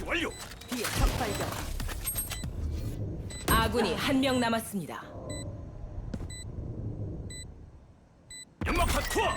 처치 완료. 뒤에 적 발견. 아군이 한 명 남았습니다. 연막탄 투하.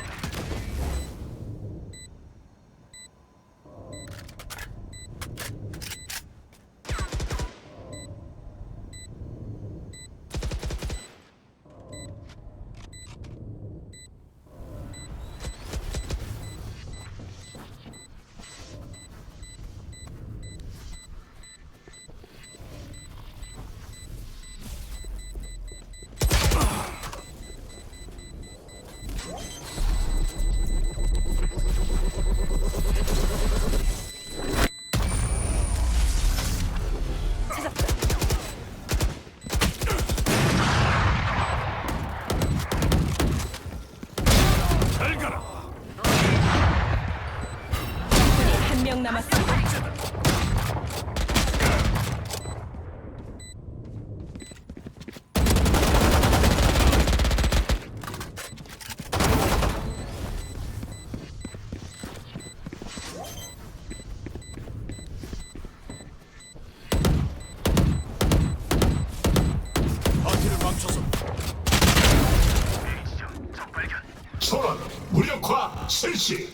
잘 가라. 적군이 한 명 남았습니다. 파티를 망쳐서 소란 무력화 실시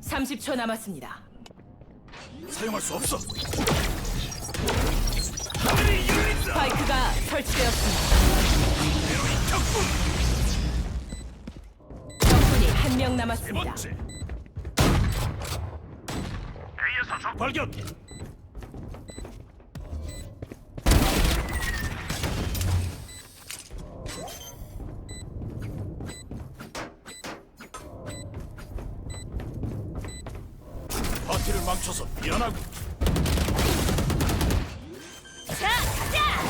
삼십 초 남았습니다. 사용할 수 없어. 하늘이 열린다. 스파이크가 설치되었습니다. 적군이 한 명 세 남았습니다. 번째. A에서 적 발견. 파티를 망쳐서 미안하고 자, 가자!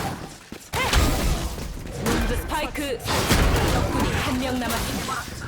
문드 스파이크 적군이 한 명 남았습니다.